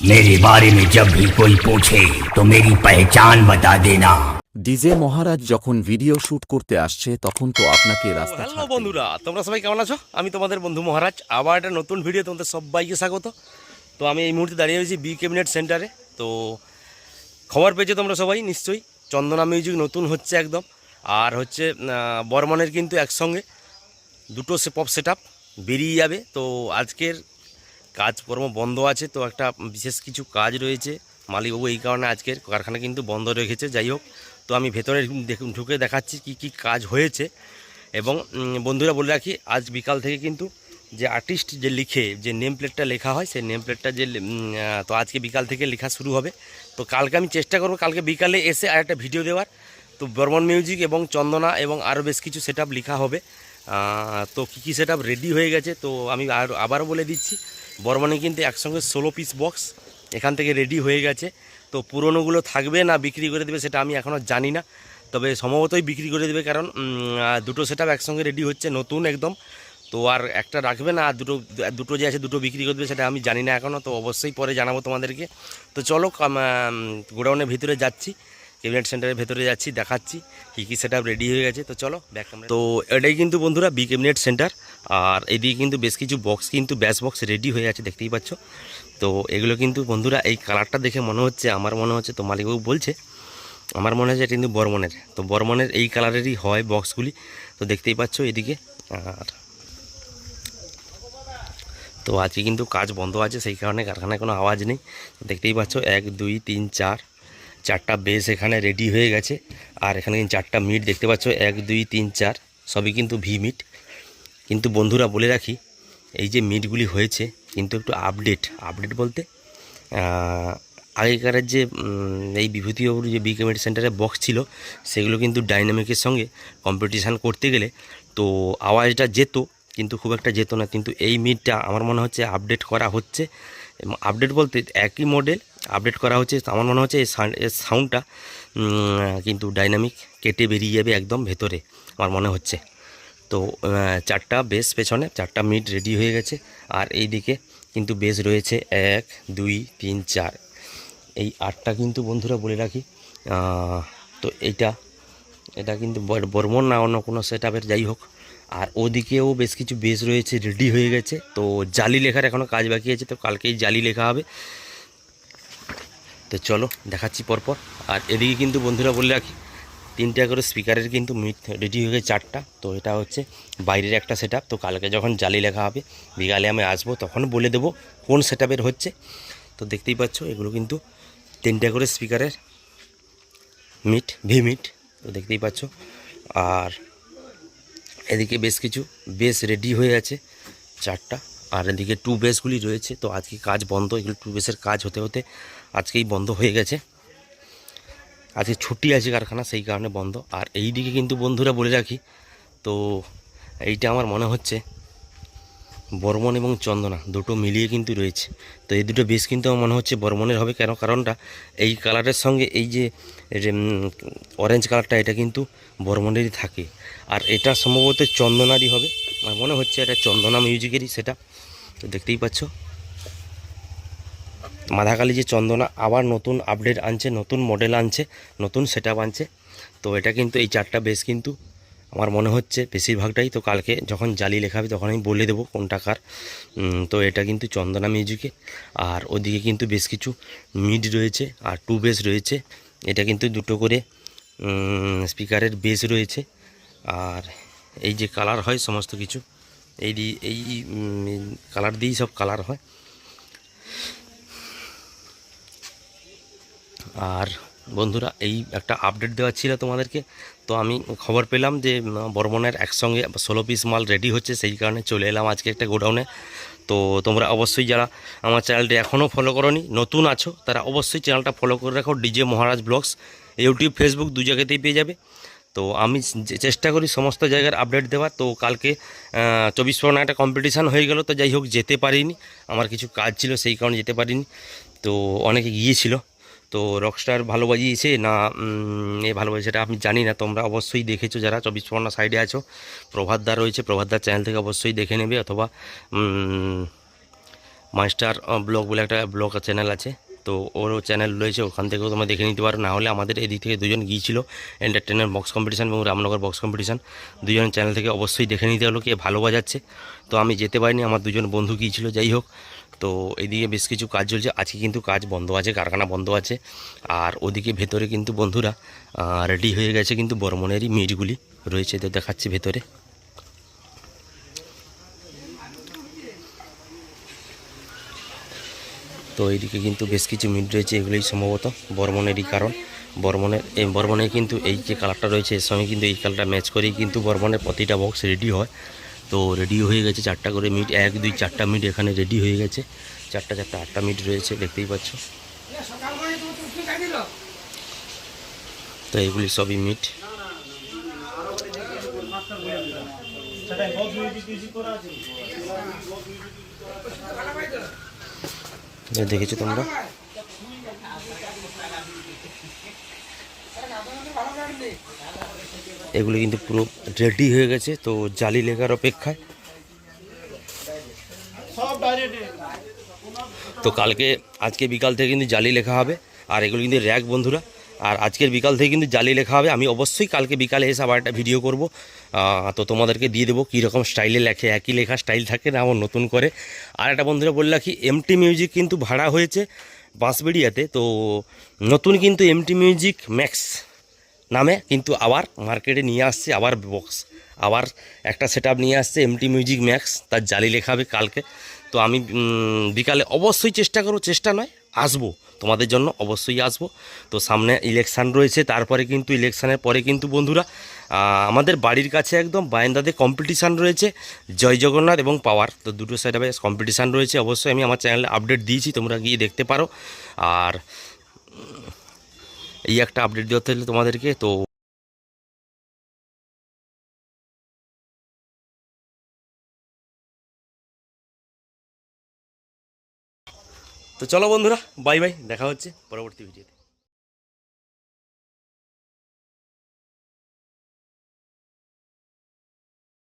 मेरे बारे में जब भी कोई पूछे तो मेरी पहचान बता देना ডিজে মহারাজ যখন ভিডিও শুট করতে আসছে তখন তো আপনাকে রাস্তা হ্যালো ছাড়তে বন্ধুরা তোমরা সবাই কেমন আছো আমি তোমাদের বন্ধু মহারাজ আবার একটা নতুন ভিডিও তোমাদের সবাইকে স্বাগত তো আমি এই মুহূর্তে দাঁড়িয়ে রয়েছি বি ক্যাবিনেট সেন্টারে তো খবর পেয়েছো তোমরা সবাই নিশ্চয়ই চন্দনা মিউজিক নতুন হচ্ছে একদম আর হচ্ছে আহ, বর্মনের কিন্তু একসঙ্গে দুটো সে পপ সেট বেরিয়ে যাবে তো আজকের কাজকর্ম বন্ধ আছে, তো একটা বিশেষ কিছু কাজ রয়েছে। মালিকবাবু এই কারণে আজকের কারখানা কিন্তু বন্ধ রেখেছে, যাই হোক। তো আমি ভেতরে ঢুকে দেখাচ্ছি কি কি কাজ হয়েছে। এবং বন্ধুরা বলে রাখি, আজ বিকাল থেকে কিন্তু যে আর্টিস্ট যে লিখে, যে নেম প্লেটটা লেখা হয়, সেই নেম প্লেটটা যে তো আজকে বিকাল থেকে লেখা শুরু হবে। তো কালকে আমি চেষ্টা করব, কালকে বিকালে এসে আর একটা ভিডিও দেওয়ার। তো বর্মন মিউজিক এবং চন্দনা এবং আরও বেশ কিছু সেট লেখা হবে। তো কী কী সেট রেডি হয়ে গেছে? তো আমি আর আবারও বলে দিচ্ছি, বর্মনে কিন্তু একসঙ্গে ষোলো পিস বক্স এখান থেকে রেডি হয়ে গেছে। তো পুরনোগুলো থাকবে না বিক্রি করে দেবে সেটা আমি এখনও জানি না। তবে সম্ভবতই বিক্রি করে দেবে কারণ দুটো সেট একসঙ্গে রেডি হচ্ছে, নতুন একদম। তো আর একটা রাখবে না, আর দুটো দুটো যে আছে দুটো বিক্রি করে দেবে সেটা আমি জানি না এখনও তো অবশ্যই পরে জানাব তোমাদেরকে। তো চলো গোডাউনের ভিতরে যাচ্ছি। ক্যাবিনেট সেন্টারের ভেতরে যাচ্ছি দেখাচ্ছি কী কী সেট রেডি হয়ে গেছে। তো চলো ব্যাক তো এটাই কিন্তু বন্ধুরা বি ক্যাবিনেট সেন্টার আর এদিকে কিন্তু বেশ কিছু বক্স কিন্তু ব্যাস বক্স রেডি হয়ে আছে দেখতেই পাচ্ছ। তো এগুলো কিন্তু বন্ধুরা এই কালারটা দেখে মনে হচ্ছে আমার মনে হচ্ছে তো মালিকবাবু বলছে আমার মনে হচ্ছে এটা কিন্তু বর্মনের। তো বর্মনের এই কালারেরই হয় বক্সগুলি তো দেখতেই পাচ্ছ এদিকে। আর তো আজকে কিন্তু কাজ বন্ধ আছে সেই কারণে কারখানায় কোনো আওয়াজ নেই। দেখতেই পাচ্ছ এক দুই তিন চার চারটা বেস এখানে রেডি হয়ে গেছে। আর এখানে কিন্তু চারটা মিট দেখতে পাচ্ছ এক দুই তিন চার সবই কিন্তু ভি মিট কিন্তু বন্ধুরা বলে রাখি এই যে মিটগুলি হয়েছে কিন্তু একটু আপডেট আপডেট বলতে আহ, আগেকারের যে এই বিভূতিবাবুর যে বি কমিটি সেন্টারে বক্স ছিল সেগুলো কিন্তু ডাইনামিকের সঙ্গে কম্পিটিশান করতে গেলে তো আওয়াজটা যেত কিন্তু খুব একটা যেত না। কিন্তু এই মিটটা আমার মনে হচ্ছে আপডেট করা হচ্ছে। এবং আপডেট বলতে একই মডেল আপডেট করা হচ্ছে, আমার মনে হচ্ছে এই সাউন্ডটা কিন্তু ডাইনামিক কেটে বেরিয়ে যাবে একদম ভেতরে, আমার মনে হচ্ছে। তো চারটা বেস পেছনে, চারটা মিড রেডি হয়ে গেছে, আর এই দিকে কিন্তু বেস রয়েছে এক, দুই, তিন, চার। এই আটটা কিন্তু বন্ধুরা বলে রাখি তো এইটা, এটা কিন্তু বর- বর্মন না অন্য কোনো সেট আপের যাই হোক। আর ওদিকেও বেশ কিছু বেস রয়েছে রেডি হয়ে গেছে। তো জালি লেখার এখনও কাজ বাকি আছে, তো কালকেই জালি লেখা হবে। তো চলো, দেখাচ্ছি পরপর। আর এদিকে কিন্তু বন্ধুরা বলে রাখি, তিনটা করে স্পিকারের কিন্তু মিট রেডি হয়ে গেছে চারটা। তো এটা হচ্ছে বাইরের একটা সেট তো কালকে যখন জালি লেখা হবে, বিকালে আমি আসব, তখন বলে দেবো কোন সেট হচ্ছে। তো দেখতেই পাচ্ছ, এগুলো কিন্তু তিনটা করে স্পিকারের মিট ভি মিট তো দেখতেই পাচ্ছ। আর এদিকে বেশ কিছু বেস রেডি হয়ে আছে চারটা। আর এদিকে টু বেসগুলি রয়েছে। তো আজকে কাজ বন্ধ, এগুলো টু বেসের কাজ হতে হতে আজকেই বন্ধ হয়ে গেছে। আজকে ছুটি আছে কারখানা, সেই কারণে বন্ধ। আর এই দিকে কিন্তু বন্ধুরা বলে রাখি, তো এইটা আমার মনে হচ্ছে বর্মন এবং চন্দনা দুটো মিলিয়ে কিন্তু রয়েছে। তো এই দুটো বেশ কিন্তু আমার মনে হচ্ছে বর্মনের হবে। কেন? কারণটা এই কালারের সঙ্গে এই যে অরেঞ্জ কালারটা, এটা কিন্তু বর্মনেরই থাকে। আর এটা সম্ভবত চন্দনারই হবে। আমার মনে হচ্ছে এটা চন্দনা মিউজিকেরই সেটা। তো দেখতেই পাচ্ছ। মাধাকালী যে চন্দনা আবার নতুন আপডেট আনছে, নতুন মডেল আনছে, নতুন সেট আনছে। তো এটা কিন্তু এই চারটা বেশ কিন্তু আমার মনে হচ্ছে বেশিরভাগটাই তো কালকে যখন জালি লেখা হবে তখন আমি বলে দেবো কোনটা কার। উম, তো এটা কিন্তু চন্দনা মিউজিকে। আর ওদিকে কিন্তু বেশ কিছু মিড রয়েছে আর টু বেস রয়েছে। এটা কিন্তু দুটো করে স্পিকারের বেস রয়েছে। আর এই যে কালার হয় সমস্ত কিছু এই এই কালার দিয়েই সব কালার হয়। আর বন্ধুরা, এই একটা আপডেট দেওয়া ছিল তোমাদেরকে। তো আমি খবর পেলাম যে বর্মনের একসঙ্গে ষোলো পিস মাল রেডি হচ্ছে, সেই কারণে চলে এলাম আজকে একটা গোডাউনে তো তোমরা অবশ্যই যারা আমার চ্যানেলটি এখনও ফলো করনি, নতুন আছো, তারা অবশ্যই চ্যানেলটা ফলো করে রাখো DJ Maharaj blogs. YouTube Facebook দু জায়গাতেই পেয়ে যাবে। তো আমি চেষ্টা করি সমস্ত জায়গার আপডেট দেওয়া তো কালকে চব্বিশ পরগনা একটা কম্পিটিশান হয়ে গেল, তো যাই হোক, যেতে পারিনি। আমার কিছু কাজ ছিল, সেই কারণে যেতে পারিনি। তো অনেকে গিয়েছিল। তো রকস্টার ভালো বাজিয়েছে? না এ ভালো বাজিয়েছে সেটা আমি জানি না। তোমরা অবশ্যই দেখেছ যারা, চব্বিশ পরগনা সাইডে আছো প্রভাতদার রয়েছে প্রভাতদার চ্যানেল থেকে অবশ্যই দেখে নেবে অথবা মাস্টার ব্লগ বলে একটা ব্লগ চ্যানেল আছে। তো ওরও চ্যানেল রয়েছে, ওখান থেকেও তোমরা দেখে নিতে পারো। না হলে আমাদের এদিক থেকে দুজন গিয়েছিল এন্টারটেনের বক্স কম্পিটিশান এবং রামনগর বক্স কম্পিটিশান দুজন চ্যানেল থেকে অবশ্যই দেখে নিতে হলো কে ভালো বাজাচ্ছে। তো আমি যেতে পারিনি, আমার দুজন বন্ধু গিয়েছিল, যাই হোক। তো এইদিকে বেশ কিছু কাজ চলছে। আজকে কিন্তু কাজ বন্ধ আছে, কারখানা বন্ধ আছে। আর ওদিকে ভেতরে কিন্তু বন্ধুরা রেডি হয়ে গেছে কিন্তু বর্মনেরই মিটগুলি রয়েছে, তো দেখাচ্ছি ভেতরে। তো এইদিকে কিন্তু বেশ কিছু মিট রয়েছে, এগুলোই সম্ভবত বর্মনেরই কারণ। বর্মনের এই বর্মনে কিন্তু এই যে কালারটা রয়েছে, এর সঙ্গে কিন্তু এই কালারটা ম্যাচ করেই কিন্তু বর্মনের প্রতিটা বক্স রেডি হয়। তো রেডি হয়ে গেছে চারটা করে মিট এক, দুই, চারটা মিট এখানে রেডি হয়ে গেছে। চারটা চারটা, আটটা মিট রয়েছে, দেখতেই পাচ্ছ। তো এগুলি সবই মিট দেখেছ তোমরা? এগুলো কিন্তু পুরো রেডি হয়ে গেছে, তো জালি লেখার অপেক্ষায়। তো কালকে, আজকে বিকাল থেকে কিন্তু জালি লেখা হবে, আর এগুলো কিন্তু র্যাক বন্ধুরা। আর আজকের বিকাল থেকে কিন্তু জালি লেখা হবে, আমি অবশ্যই কালকে বিকালে এসে আবার একটা ভিডিও করব। তো তোমাদেরকে দিয়ে দেবো কীরকম স্টাইলে লেখে, একই লেখা স্টাইল থাকে না আমার নতুন করে। আর একটা বন্ধুরা বললে কি এমটি মিউজিক কিন্তু ভাড়া হয়েছে বাঁশবেড়িয়াতে, তো নতুন কিন্তু এমটি মিউজিক ম্যাক্স নামে, কিন্তু আবার মার্কেটে নিয়ে আসছে আবার বক্স আবার একটা সেট নিয়ে আসছে এমটি মিউজিক ম্যাক্স তার জালি লেখাবে কালকে। তো আমি বিকালে অবশ্যই চেষ্টা করব, চেষ্টা নয়, আসব। তোমাদের জন্য অবশ্যই আসব। তো সামনে ইলেকশান রয়েছে, তারপরে কিন্তু ইলেকশানের পরে কিন্তু বন্ধুরা আমাদের বাড়ির কাছে একদম বায়ন্দাতে কম্পিটিশান রয়েছে, জয় জগন্নাথ এবং পাওয়ার। তো দুটো সাইডে কম্পিটিশান রয়েছে, অবশ্যই আমি আমার চ্যানেলে আপডেট দিয়েছি, তোমরা গিয়ে দেখতে পারো। আর এই একটা আপডেট দিতে হলে তোমাদেরকে, তো তো চলো বন্ধুরা বাই বাই দেখা হচ্ছে পরবর্তী ভিডিওতে